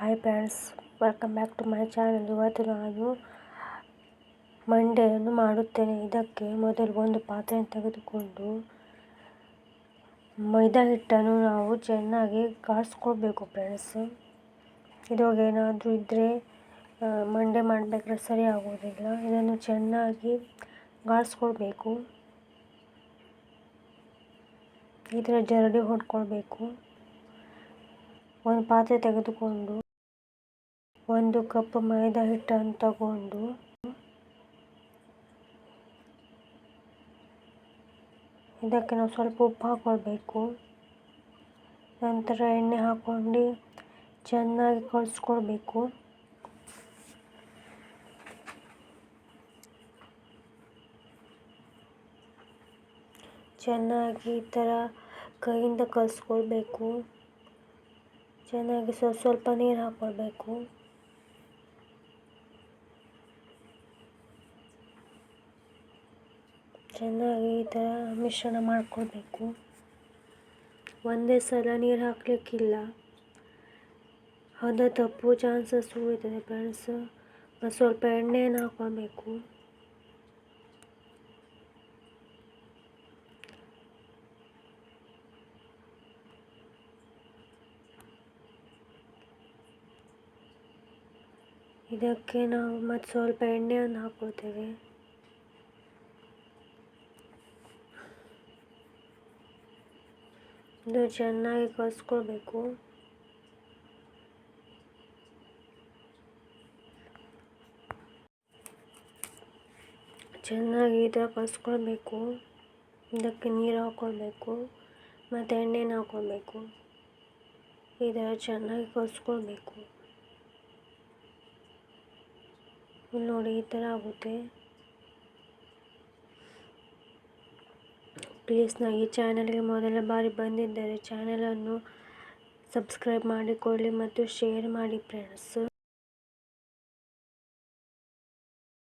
Hi friends welcome back to my channel ಇವತ್ತು ನಾನು ಮಂಡೆಯನ್ನು ಮಾಡುತ್ತೇನೆ. ಇದಕ್ಕೆ ಮೊದಲು ಒಂದು ಪಾತ್ರೆಯನ್ನು ತೆಗೆದುಕೊಂಡು ಮೈದಾ ಹಿಟ್ಟನ್ನು ನಾವು ಚೆನ್ನಾಗಿ ಕಾಯಿಸ್ಕೊಳ್ಬೇಕು ಫ್ರೆಂಡ್ಸ್ ಇದ್ರೊಳಗೆ ಏನಾದರೂ ಇದ್ದರೆ ಮಂಡೆ ಮಾಡಬೇಕಾದ್ರೆ ಸರಿ ಆಗೋದಿಲ್ಲ. ಇದನ್ನು ಚೆನ್ನಾಗಿ ಗಾಳಿಸ್ಕೊಳ್ಬೇಕು ಈ ಥರ ಜರಡಿ ಹೊಡ್ಕೊಳ್ಬೇಕು. ಒಂದು ಪಾತ್ರೆ ತೆಗೆದುಕೊಂಡು ಒಂದು ಕಪ್ ಮೈದಾ ಹಿಟ್ಟನ್ನು ತಗೊಂಡು ಇದಕ್ಕೆ ನಾವು ಸ್ವಲ್ಪ ಉಪ್ಪು ಹಾಕ್ಕೊಳ್ಬೇಕು. ನಂತರ ಎಣ್ಣೆ ಹಾಕ್ಕೊಂಡು ಚೆನ್ನಾಗಿ ಕಲಿಸ್ಕೊಳ್ಬೇಕು ಚೆನ್ನಾಗಿ ಈ ಥರ ಕೈಯಿಂದ ಕಲಿಸ್ಕೊಳ್ಬೇಕು. ಚೆನ್ನಾಗಿ ಸ್ವಲ್ಪ ಸ್ವಲ್ಪ ನೀರು ಹಾಕ್ಕೊಳ್ಬೇಕು. ಚೆನ್ನಾಗಿ ಈ ಥರ ಮಿಶ್ರಣ ಮಾಡ್ಕೊಳ್ಬೇಕು. ಒಂದೇ ಸಲ ನೀರು ಹಾಕಲಿಕ್ಕಿಲ್ಲ. ಹದ ತಪ್ಪು, ಚಾನ್ಸಸ್ ಇರ್ತದೆ ಫ್ರೆಂಡ್ಸ್ ಮತ್ತು ಸ್ವಲ್ಪ ಎಣ್ಣೆಯನ್ನು ಹಾಕ್ಕೊಳ್ಬೇಕು. ಇದಕ್ಕೆ ನಾವು ಮತ್ತು ಸ್ವಲ್ಪ ಎಣ್ಣೆಯನ್ನು ಹಾಕ್ಕೊಳ್ತೇವೆ. ಇದು ಚೆನ್ನಾಗಿ ಕಲಿಸ್ಕೊಳ್ಬೇಕು. ಚೆನ್ನಾಗಿ ಈ ಥರ ಇದಕ್ಕೆ ನೀರು ಹಾಕ್ಕೊಳ್ಬೇಕು ಮತ್ತು ಎಣ್ಣೆನ ಹಾಕ್ಕೊಳ್ಬೇಕು ಈ ಥರ ಚೆನ್ನಾಗಿ ಕಲಿಸ್ಕೊಳ್ಬೇಕು. ನೋಡಿ, ಈ ಥರ ಆಗುತ್ತೆ. ಪ್ಲೀಸ್ ನಾನು ಈ ಚಾನಲ್ಗೆ ಮೊದಲ ಬಾರಿ ಬಂದಿದ್ದರೆ ಚಾನಲನ್ನು ಸಬ್ಸ್ಕ್ರೈಬ್ ಮಾಡಿಕೊಳ್ಳಿ ಮತ್ತು ಶೇರ್ ಮಾಡಿ ಫ್ರೆಂಡ್ಸ್.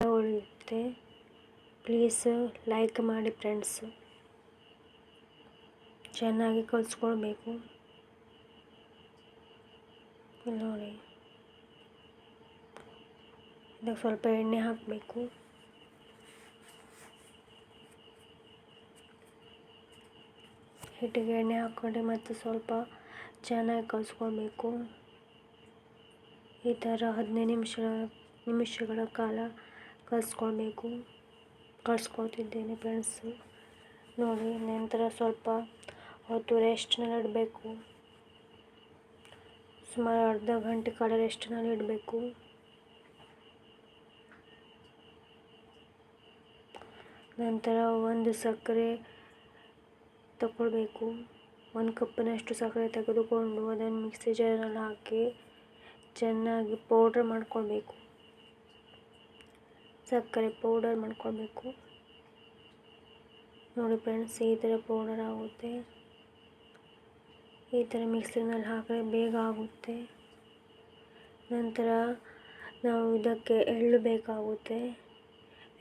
ಉಳಿಯುತ್ತೆ. ಪ್ಲೀಸ್ ಲೈಕ್ ಮಾಡಿ ಫ್ರೆಂಡ್ಸ್. ಚೆನ್ನಾಗಿ ಕಲಿಸ್ಕೊಳ್ಬೇಕು. ನೋಡಿ. ಇದಕ್ಕೆ ಸ್ವಲ್ಪ ಎಣ್ಣೆ ಹಾಕಬೇಕು. ಹಿಟ್ಟಿಗೆ ಎಣ್ಣೆ ಹಾಕ್ಕೊಂಡು ಮತ್ತು ಸ್ವಲ್ಪ ಚೆನ್ನಾಗಿ ಕಲಿಸ್ಕೊಬೇಕು ಈ ಥರ ಹದಿನೈದು ನಿಮಿಷ, ನಿಮಿಷಗಳ ಕಾಲ ಕಲಿಸ್ಕೊಳ್ಬೇಕು. ಕಲಿಸ್ಕೊತಿದ್ದೇನೆ ಫ್ರೆಂಡ್ಸು ನೋಡಿ, ನಂತರ ಸ್ವಲ್ಪ ಹೊತ್ತು ರೆಸ್ಟ್ನಲ್ಲಿ ಇಡಬೇಕು. ಸುಮಾರು ಅರ್ಧ ಗಂಟೆ ಕಾಲ ರೆಸ್ಟ್ನಲ್ಲಿ ಇಡಬೇಕು. ನಂತರ ಒಂದು ಸಕ್ಕರೆ ತಗೊಳ್ಬೇಕು. ಒಂದು ಕಪ್ಪಿನಷ್ಟು ಸಕ್ಕರೆ ತೆಗೆದುಕೊಂಡು ಅದನ್ನು ಮಿಕ್ಸಿ ಜಾರಲ್ಲಿ ಹಾಕಿ ಚೆನ್ನಾಗಿ ಪೌಡ್ರ್ ಮಾಡ್ಕೊಳ್ಬೇಕು. ಸಕ್ಕರೆ ಪೌಡರ್ ಮಾಡ್ಕೊಳ್ಬೇಕು. ನೋಡಿ ಫ್ರೆಂಡ್ಸ್ ಈ ಥರ ಪೌಡರ್ ಆಗುತ್ತೆ. ಈ ಥರ ಮಿಕ್ಸಿನಲ್ಲಿ ಹಾಕಿದ್ರೆ ಬೇಗ ಆಗುತ್ತೆ. ನಂತರ ನಾವು ಇದಕ್ಕೆ ಎಳ್ಳು ಬೇಕಾಗುತ್ತೆ.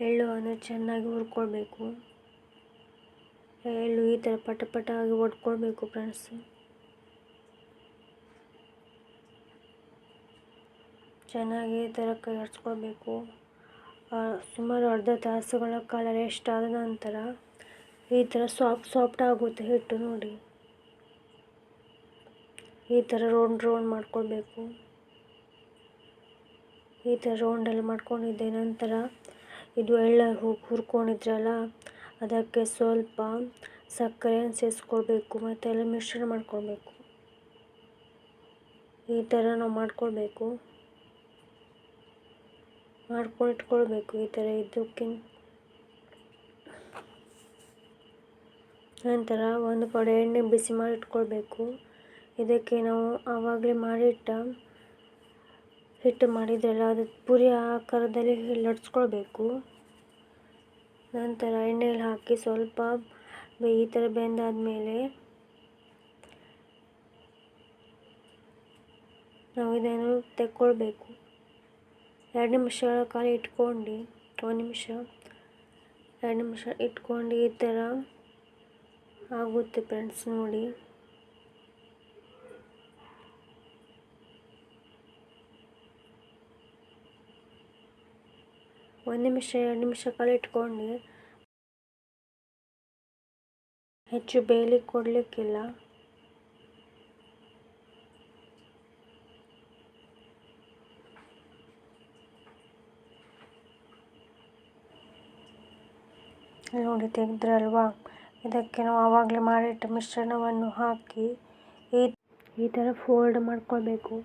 ಎಳ್ಳು ಅಂದರೆ ಚೆನ್ನಾಗಿ ಹುರ್ಕೊಳ್ಬೇಕು. ಎಳ್ಳು ಈ ಥರ ಪಟ ಪಟ ಆಗಿ ಒಡ್ಕೊಳ್ಬೇಕು ಫ್ರೆಂಡ್ಸ್ ಚೆನ್ನಾಗಿ ಈ ಥರ ಕೈಯಾಡಿಸ್ಕೊಳ್ಬೇಕು ಸುಮಾರು ಅರ್ಧ ತಾಸುಗಳ ಕಾಲ ರೆಸ್ಟ್ ಆದ ನಂತರ ಈ ಥರ ಸಾಫ್ಟ್ ಸಾಫ್ಟ್ ಆಗುತ್ತೆ ಹಿಟ್ಟು ನೋಡಿ. ಈ ಥರ ರೌಂಡ್ ರೌಂಡ್ ಮಾಡ್ಕೊಳ್ಬೇಕು. ಈ ಥರ ರೌಂಡೆಲ್ಲ ಮಾಡ್ಕೊಂಡಿದ್ದೆ ನಂತರ ಇದು ಎಳ್ಳು ಹುರ್ಕೊಂಡಿದ್ರಲ್ಲ ಅದಕ್ಕೆ ಸ್ವಲ್ಪ ಸಕ್ಕರೆಯನ್ನು ಸೇರಿಸ್ಕೊಳ್ಬೇಕು ಮತ್ತು ಎಲ್ಲ ಮಿಶ್ರಣ ಮಾಡ್ಕೊಳ್ಬೇಕು. ಈ ಥರ ನಾವು ಮಾಡ್ಕೊಳ್ಬೇಕು. ಮಾಡ್ಕೊಂಡು ಇಟ್ಕೊಳ್ಬೇಕು ಈ ಥರ ಇದಕ್ಕಿಂತ ನಂತರ ಒಂದು ಕಡೆ ಎಣ್ಣೆ ಬಿಸಿ ಮಾಡಿ ಇಟ್ಕೊಳ್ಬೇಕು ಇದಕ್ಕೆ ನಾವು ಆವಾಗಲೇ ಮಾಡಿಟ್ಟ, ಹಿಟ್ಟು ಮಾಡಿದ್ರಲ್ಲ ಅದು ಪುರಿ ಆಕಾರದಲ್ಲಿ ಲಟ್ಸ್ಕೊಳ್ಬೇಕು. ನಂತರ ಎಣ್ಣೆಯಲ್ಲಿ ಹಾಕಿ ಸ್ವಲ್ಪ ಈ ಥರ ಬೆಂದಾದಮೇಲೆ ನಾವು ಇದನ್ನು ತೆಕ್ಕೊಳ್ಬೇಕು. ಎರಡು ನಿಮಿಷಗಳ ಕಾಲ ಇಟ್ಕೊಂಡು, ಒಂದು ನಿಮಿಷ, ಎರಡು ನಿಮಿಷ ಇಟ್ಕೊಂಡು ಈ ಥರ ಆಗುತ್ತೆ ಫ್ರೆಂಡ್ಸ್ ನೋಡಿ. ನಿಮಿಷ, ಎರಡು ನಿಮಿಷ ಇಟ್ಕೊಂಡು ಹೆಚ್ಚು ಬೇಲಿ ಕೊಡಲಿಕ್ಕಿಲ್ಲ. ನೋಡಿ ತೆಗೆದ್ರಲ್ವಾ? ಇದಕ್ಕೆ ನಾವು ಆವಾಗಲೇ ಮಾಡಿಟ್ಟ ಮಿಶ್ರಣವನ್ನು ಹಾಕಿ ಈ ಈ ಥರ ಫೋಲ್ಡ್ ಮಾಡ್ಕೊಳ್ಬೇಕು.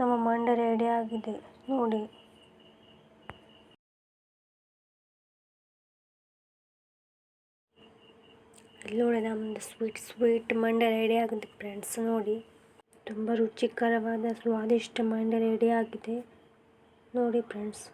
ನಮ್ಮ ಮಂಡ ರೆಡಿ ಆಗಿದೆ. ನೋಡಿ. ಇಲ್ಲಿ ನೋಡಿ ನಮ್ಮದು ಸ್ವೀಟ್ ಸ್ವೀಟ್ ಮಂಡ ರೆಡಿ ಆಗಿದೆ ಫ್ರೆಂಡ್ಸ್ ನೋಡಿ. ತುಂಬ ರುಚಿಕರವಾದ, ಸ್ವಾದಿಷ್ಟ ಮಂಡ ರೆಡಿ ಆಗಿದೆ. ನೋಡಿ ಫ್ರೆಂಡ್ಸ್